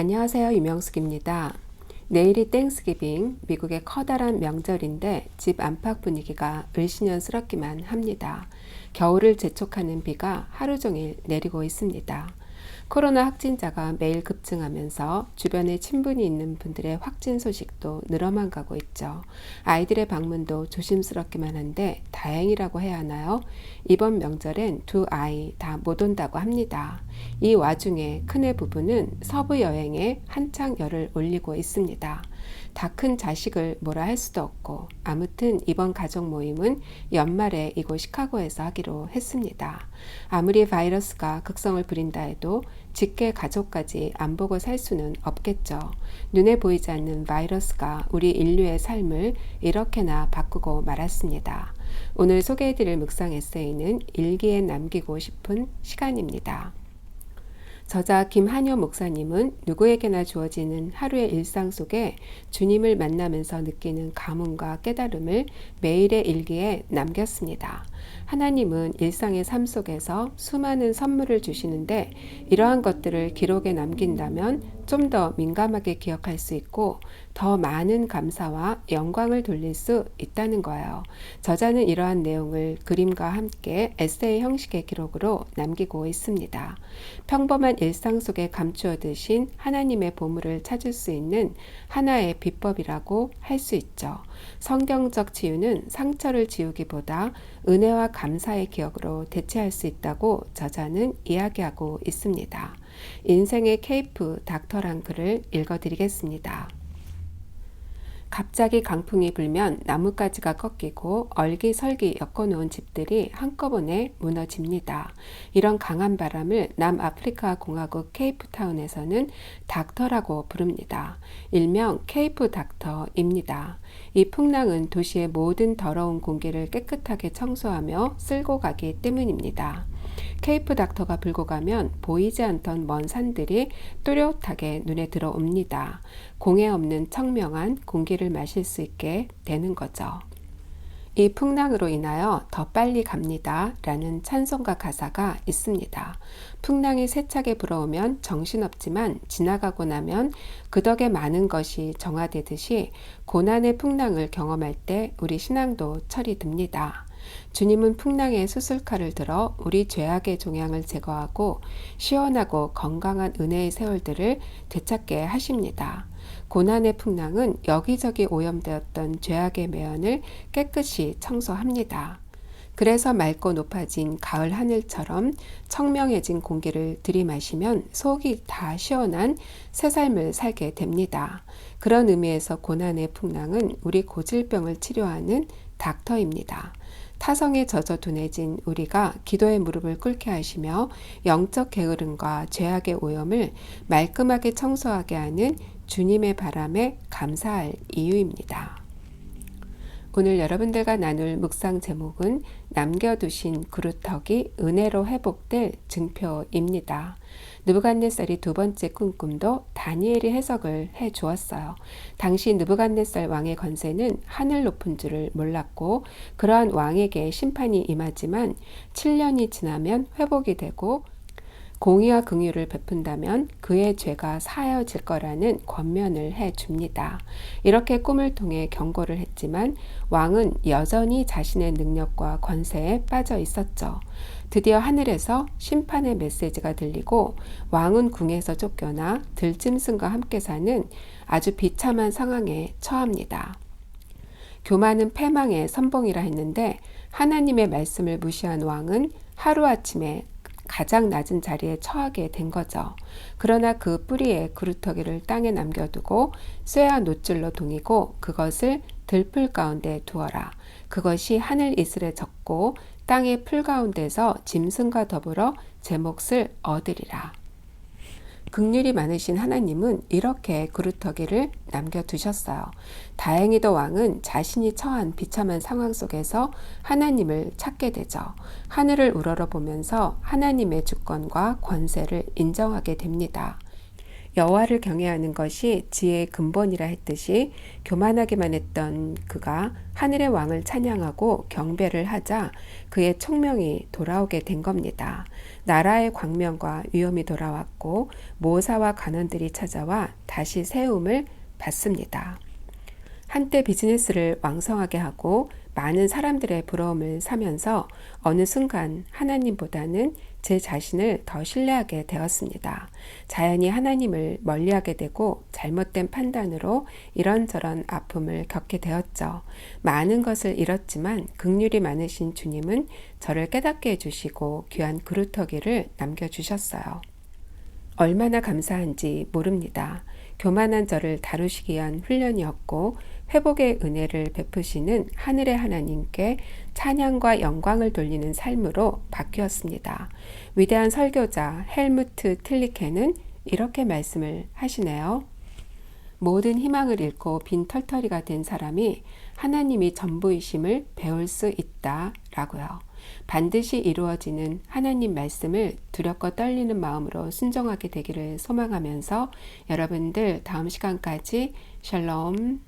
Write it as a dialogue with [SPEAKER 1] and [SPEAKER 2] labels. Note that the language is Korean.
[SPEAKER 1] 안녕하세요. 유명숙입니다. 내일이 땡스기빙, 미국의 커다란 명절인데 집 안팎 분위기가 을씨년스럽기만 합니다. 겨울을 재촉하는 비가 하루 종일 내리고 있습니다. 코로나 확진자가 매일 급증하면서 주변에 친분이 있는 분들의 확진 소식도 늘어만 가고 있죠. 아이들의 방문도 조심스럽기만 한데 다행이라고 해야 하나요? 이번 명절엔 두 아이 다 못 온다고 합니다. 이 와중에 큰애 부부는 서부 여행에 한창 열을 올리고 있습니다. 다 큰 자식을 뭐라 할 수도 없고 아무튼 이번 가족 모임은 연말에 이곳 시카고에서 하기로 했습니다. 아무리 바이러스가 극성을 부린다 해도 직계 가족까지 안 보고 살 수는 없겠죠. 눈에 보이지 않는 바이러스가 우리 인류의 삶을 이렇게나 바꾸고 말았습니다. 오늘 소개해드릴 묵상 에세이는 일기에 남기고 싶은 시간입니다. 저자 김한효 목사님은 누구에게나 주어지는 하루의 일상 속에 주님을 만나면서 느끼는 감흥과 깨달음을 매일의 일기에 남겼습니다. 하나님은 일상의 삶 속에서 수많은 선물을 주시는데 이러한 것들을 기록에 남긴다면 좀 더 민감하게 기억할 수 있고 더 많은 감사와 영광을 돌릴 수 있다는 거예요. 저자는 이러한 내용을 그림과 함께 에세이 형식의 기록으로 남기고 있습니다. 평범한 일상 속에 감추어 두신 하나님의 보물을 찾을 수 있는 하나의 비법이라고 할 수 있죠. 성경적 치유는 상처를 지우기보다 은혜와 감사의 기억으로 대체할 수 있다고 저자는 이야기하고 있습니다. 인생의 케이프 닥터란 글을 읽어드리겠습니다. 갑자기 강풍이 불면 나뭇가지가 꺾이고 얼기설기 엮어놓은 집들이 한꺼번에 무너집니다. 이런 강한 바람을 남아프리카 공화국 케이프타운에서는 닥터라고 부릅니다. 일명 케이프 닥터입니다. 이 풍랑은 도시의 모든 더러운 공기를 깨끗하게 청소하며 쓸고 가기 때문입니다. 케이프 닥터가 불고 가면 보이지 않던 먼 산들이 또렷하게 눈에 들어옵니다. 공해 없는 청명한 공기를 마실 수 있게 되는 거죠. 이 풍랑으로 인하여 더 빨리 갑니다. 라는 찬송가 가사가 있습니다. 풍랑이 세차게 불어오면 정신없지만 지나가고 나면 그 덕에 많은 것이 정화되듯이 고난의 풍랑을 경험할 때 우리 신앙도 철이 듭니다. 주님은 풍랑의 수술칼을 들어 우리 죄악의 종양을 제거하고 시원하고 건강한 은혜의 세월들을 되찾게 하십니다. 고난의 풍랑은 여기저기 오염되었던 죄악의 매연을 깨끗이 청소합니다. 그래서 맑고 높아진 가을 하늘처럼 청명해진 공기를 들이마시면 속이 다 시원한 새 삶을 살게 됩니다. 그런 의미에서 고난의 풍랑은 우리 고질병을 치료하는 닥터입니다. 타성에 젖어 둔해진 우리가 기도의 무릎을 꿇게 하시며 영적 게으름과 죄악의 오염을 말끔하게 청소하게 하는 주님의 바람에 감사할 이유입니다. 오늘 여러분들과 나눌 묵상 제목은 남겨두신 그루터기 은혜로 회복될 증표입니다. 느부갓네살이 두 번째 꿈꿈도 다니엘이 해석을 해 주었어요. 당시 느부갓네살 왕의 권세는 하늘 높은 줄을 몰랐고 그러한 왕에게 심판이 임하지만 7년이 지나면 회복이 되고 공의와 긍휼을 베푼다면 그의 죄가 사여질 거라는 권면을 해 줍니다. 이렇게 꿈을 통해 경고를 했지만 왕은 여전히 자신의 능력과 권세에 빠져 있었죠. 드디어 하늘에서 심판의 메시지가 들리고 왕은 궁에서 쫓겨나 들짐승과 함께 사는 아주 비참한 상황에 처합니다. 교만은 패망의 선봉이라 했는데 하나님의 말씀을 무시한 왕은 하루아침에 가장 낮은 자리에 처하게 된 거죠. 그러나 그 뿌리에 그루터기를 땅에 남겨두고 쇠와 노줄로 동이고 그것을 들풀 가운데 두어라. 그것이 하늘 이슬에 젖고 땅의 풀 가운데서 짐승과 더불어 제 몫을 얻으리라. 극률이 많으신 하나님은 이렇게 그루터기를 남겨두셨어요. 다행히도 왕은 자신이 처한 비참한 상황 속에서 하나님을 찾게 되죠. 하늘을 우러러 보면서 하나님의 주권과 권세를 인정하게 됩니다. 여호와를 경외하는 것이 지혜의 근본이라 했듯이 교만하기만 했던 그가 하늘의 왕을 찬양하고 경배를 하자 그의 총명이 돌아오게 된 겁니다. 나라의 광명과 위엄이 돌아왔고 모사와 간원들이 찾아와 다시 세움을 받습니다. 한때 비즈니스를 왕성하게 하고 많은 사람들의 부러움을 사면서 어느 순간 하나님보다는 제 자신을 더 신뢰하게 되었습니다. 자연히 하나님을 멀리하게 되고 잘못된 판단으로 이런저런 아픔을 겪게 되었죠. 많은 것을 잃었지만 극률이 많으신 주님은 저를 깨닫게 해주시고 귀한 그루터기를 남겨주셨어요. 얼마나 감사한지 모릅니다. 교만한 저를 다루시기 위한 훈련이었고 회복의 은혜를 베푸시는 하늘의 하나님께 찬양과 영광을 돌리는 삶으로 바뀌었습니다. 위대한 설교자 헬무트 틀리케는 이렇게 말씀을 하시네요. 모든 희망을 잃고 빈 털터리가 된 사람이 하나님이 전부이심을 배울 수 있다 라고요. 반드시 이루어지는 하나님 말씀을 두렵고 떨리는 마음으로 순종하게 되기를 소망하면서 여러분들 다음 시간까지 샬롬